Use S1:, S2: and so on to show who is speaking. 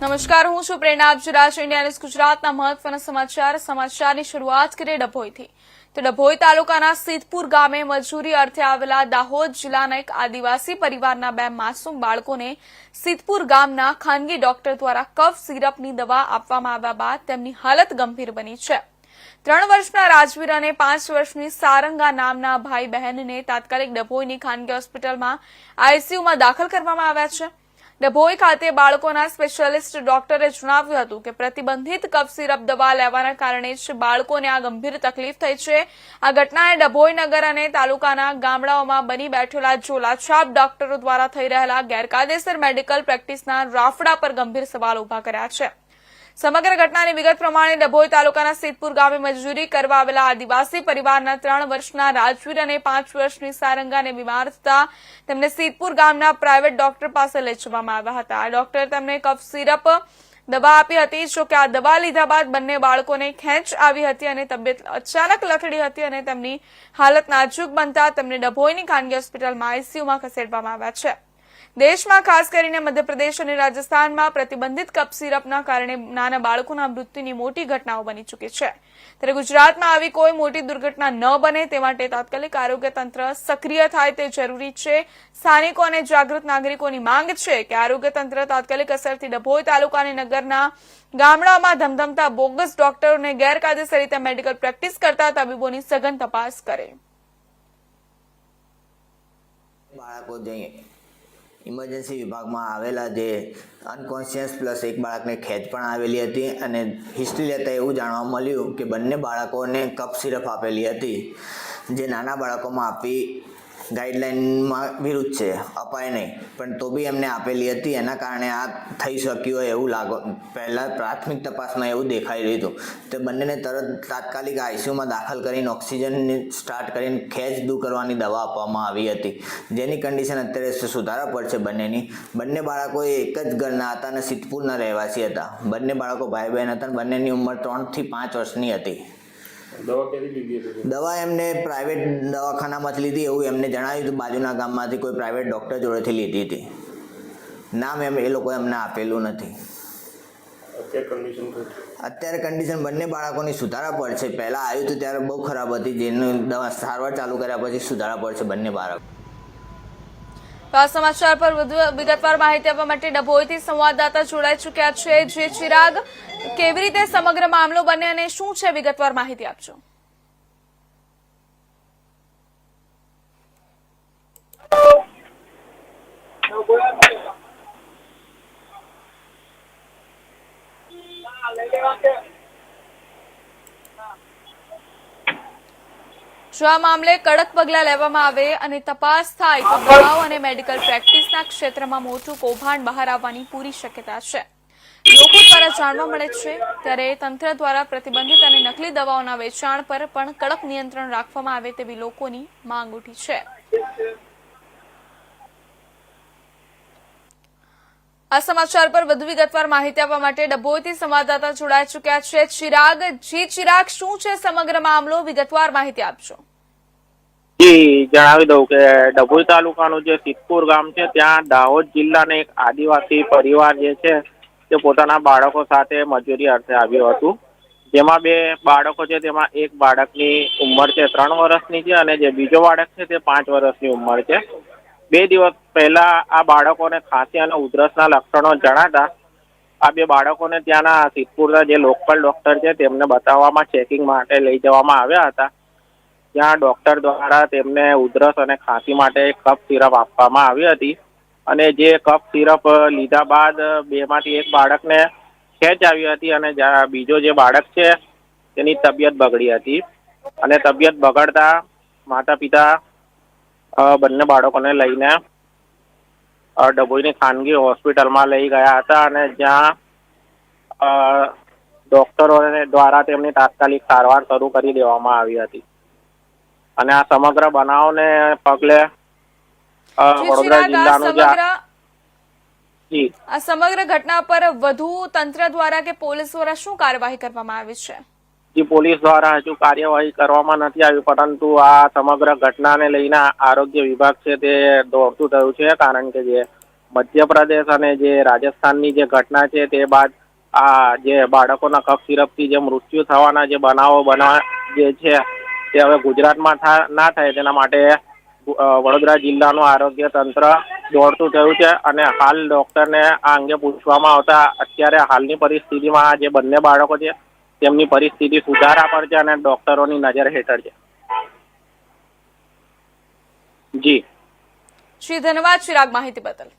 S1: નમસ્કાર, હું છું પ્રેરણા. આપ જોઈ ઇન્ડિયા ન્યૂઝ ગુજરાતના મહત્વના સમાચાર. સમાચારની શરૂઆત કરીએ ડભોઈથી. તો ડભોઈ તાલુકાના સિદ્ધપુર ગામે મજૂરી અર્થે આવેલા દાહોદ જિલ્લાના એક આદિવાસી પરિવારના બે માસૂમ બાળકોને સિદ્ધપુર ગામના ખાનગી ડોક્ટર દ્વારા કફ સિરપની દવા આપવામાં આવ્યા બાદ તેમની હાલત ગંભીર બની છે. ત્રણ વર્ષના રાજવીર અને પાંચ વર્ષની સારંગા નામના ભાઈ બહેનને તાત્કાલિક ડભોઈની ખાનગી હોસ્પિટલમાં આઈસીયુમાં દાખલ કરવામાં આવ્યા છે. ડભોઈ ખાતે બાળકોના સ્પેશિયાલિસ્ટ ડોક્ટરે જણાવ્યું હતું કે પ્રતિબંધિત કફ સિરપ દવા લેવાના કારણે જ બાળકોને આ ગંભીર તકલીફ થઈ છે. આ ઘટનાએ ડભોઈ નગર અને તાલુકાના ગામડાઓમાં બની બેઠેલા જોલાછાપ ડોક્ટરો દ્વારા થઈ રહેલા ગેરકાયદેસર મેડિકલ પ્રેક્ટિસના રાફડા પર ગંભીર સવાલ ઊભા કર્યા છે. સમગ્ર ઘટનાની વિગત પ્રમાણે ડભોઈ તાલુકાના સિદ્ધપુર ગામે મજૂરી કરવા આવેલા આદિવાસી પરિવારના ત્રણ વર્ષના રાજવીર અને પાંચ વર્ષની સારંગાને બીમાર થતા તેમને સિદ્ધપુર ગામના પ્રાઇવેટ ડોક્ટર પાસે લઈ જવામાં આવ્યા હતા. આ ડોક્ટર તેમને કફ સિરપ દવા આપી હતી, જો કે આ દવા લીધા બાદ બંને બાળકોને ખેંચ આવી હતી અને તબિયત અચાનક લથડી હતી અને તેમની હાલત નાજુક બનતા તેમને ડભોઈની ખાનગી હોસ્પિટલમાં આઈસીયુમાં ખસેડવામાં આવ્યા છે. દેશમાં ખાસ કરીને મધ્યપ્રદેશ અને રાજસ્થાનમાં પ્રતિબંધિત કપ સિરપના કારણે નાના બાળકોના મૃત્યુની મોટી ઘટનાઓ બની ચૂકી છે. ત્યારે ગુજરાતમાં આવી કોઈ મોટી દુર્ઘટના ન બને તે માટે તાત્કાલિક આરોગ્ય તંત્ર સક્રિય થાય તે જરૂરી છે. સ્થાનિકો અને જાગૃત નાગરિકોની માંગ છે કે આરોગ્ય તંત્ર તાત્કાલિક અસરથી ડભોઈ તાલુકાની નગરના ગામડામાં ધમધમતા બોગસ ડોક્ટરોને ગેરકાયદેસર રીતે મેડિકલ પ્રેક્ટિસ કરતા તબીબોની સઘન તપાસ કરે.
S2: બાળકો જઈએ ઇમરજન્સી વિભાગમાં આવેલા જે અનકોન્શિયસ પ્લસ એક બાળકને ખેંચ પણ આવેલી હતી અને હિસ્ટ્રી લેતા એવું જાણવા મળ્યું કે બંને બાળકોને કપ સિરપ આપેલી હતી. જે નાના બાળકોમાં આપી ગાઈડલાઇનમાં વિરુદ્ધ છે, અપાય નહીં. પણ તો બી એમને આપેલી હતી, એના કારણે આ થઈ શક્યું હોય એવું લાગો, પહેલાં પ્રાથમિક તપાસમાં એવું દેખાઈ રહ્યું હતું. તે બંનેને તરત તાત્કાલિક આઈસીયુમાં દાખલ કરીને ઓક્સિજનની સ્ટાર્ટ કરીને ખેંચ દૂર કરવાની દવા આપવામાં આવી હતી. જેની કન્ડિશન અત્યારે સુધારા પર છે બંનેની. બંને બાળકો એક જ ઘરના હતા અને સિદ્ધપુરના રહેવાસી હતા. બંને બાળકો ભાઈ બહેન હતા અને બંનેની ઉંમર ત્રણથી પાંચ વર્ષની હતી.
S3: દવા ક્યાંથી લીધી હતી?
S2: એમને પ્રાઇવેટ દવાખાનામાંથી લીધી એવું એમને જણાવ્યું હતું. બાજુના ગામમાંથી કોઈ પ્રાઇવેટ ડૉક્ટર જોડેથી લીધી હતી. નામ એમ એ લોકોએ અમને આપેલું નથી?
S3: અત્યારે કન્ડિશન
S2: બંને બાળકોની સુધારા પર છે. પહેલાં આવ્યું હતું ત્યારે બહુ ખરાબ હતી. જેનું દવા સારવાર ચાલુ કર્યા પછી સુધારા પર છે બંને બાળકો.
S1: આ સમાચાર પર વધુ વિગતવાર માહિતી આપવા માટે ડભોઈથી સંવાદદાતા જોડાઈ ચૂક્યા છે જે ચિરાગ કેવી રીતે સમગ્ર મામલો બને અને શું છે? વિગતવાર માહિતી આપજો. જો આ મામલે કડક પગલાં લેવામાં આવે અને તપાસ થાય, તો દવાઓ અને મેડિકલ પ્રેક્ટિસના ક્ષેત્રમાં મોટું કૌભાંડ બહાર આવવાની પૂરી શક્યતા છે. લોકો દ્વારા જાણવા મળે છે, ત્યારે તંત્ર દ્વારા પ્રતિબંધિત અને નકલી દવાઓના વેચાણ પર પણ કડક નિયંત્રણ રાખવામાં આવે તેવી લોકોની માંગ ઉઠી છે. આ સમાચાર પર વધુ વિગતવાર માહિતી આપવા માટે ડભોઈથી સંવાદદાતા જોડાઈ ચુક્યા છે. ચિરાગ, જી ચિરાગ, શું છે સમગ્ર મામલો? વિગતવાર માહિતી આપજો.
S4: જી, જણાવી દઉં કે ડભોઈ તાલુકાનું જે સિદ્ધપુર ગામ છે, ત્યાં દાહોદ જિલ્લાના એક આદિવાસી પરિવાર જે છે તે પોતાના બાળકો સાથે મજૂરી અર્થે આવ્યું હતું. જેમાં બે બાળકો છે, તેમાં એક બાળકની ઉંમર છે ત્રણ વર્ષની છે અને જે બીજો બાળક છે, તે પાંચ વર્ષની ઉંમર છે. બે દિવસ પહેલા આ બાળકોને ખાંસી અને ઉધરસના લક્ષણો જણાતા આ બે બાળકોને ત્યાંના સિદ્ધપુરના જે લોકલ ડોક્ટર છે, તેમને બતાવવામાં ચેકિંગ માટે લઈ જવામાં આવ્યા હતા. ત્યાં ડોક્ટર દ્વારા તેમને ઉધરસ અને ખાંસી માટે કફ સિરપ આપવામાં આવી હતી. અને જે કફ સિરપ લીધા બાદ બેમાંથી એક બાળકને ખેંચ આવી હતી અને બીજો જે બાળક છે, તેની તબિયત બગડી હતી. અને તબિયત બગડતા માતા પિતા બંને બાળકોને લઈને ડભોઈની ખાનગી હોસ્પિટલમાં લઈ ગયા હતા અને જ્યાં ડોક્ટરો દ્વારા તેમની તાત્કાલિક સારવાર શરૂ કરી દેવામાં આવી હતી. અને આ સમગ્ર બનાવને પગલે વડોદરા
S1: ચિરાગ
S4: જે
S1: સમગ્ર
S4: આ-
S1: સમગ્ર ઘટના પર વધુ તંત્ર દ્વારા કે પોલીસ દ્વારા શું કાર્યવાહી કરવામાં આવી છે?
S4: જે પોલીસ દ્વારા હજુ કાર્યવાહી કરવામાં નથી આવી પરંતુ આ સમગ્ર ઘટનાને લઈને આરોગ્ય વિભાગ છે તે દોડતું થયું છે કારણ કે જે મધ્યપ્રદેશ અને જે રાજસ્થાનની જે ઘટના છે તે બાદ આ જે બાળકોના કફ સિરપથી જે મૃત્યુ થવાના જે બનાવો બના જે છે તે હવે ગુજરાતમાં ના થાય તેના માટે વડોદરા જિલ્લાનું આરોગ્ય તંત્ર દોડતું થયું છે અને હાલ ડોક્ટરને આ અંગે પૂછવામાં આવતા અત્યારે હાલની પરિસ્થિતિમાં જે બંને બાળકો છે, તેમની પરિસ્થિતિ સુધારા પર છે અને ડોક્ટરોની નજર હેઠળ છે. જી.
S1: શ્રી ધન્યવાદ ચિરાગ માહિતી બદલ.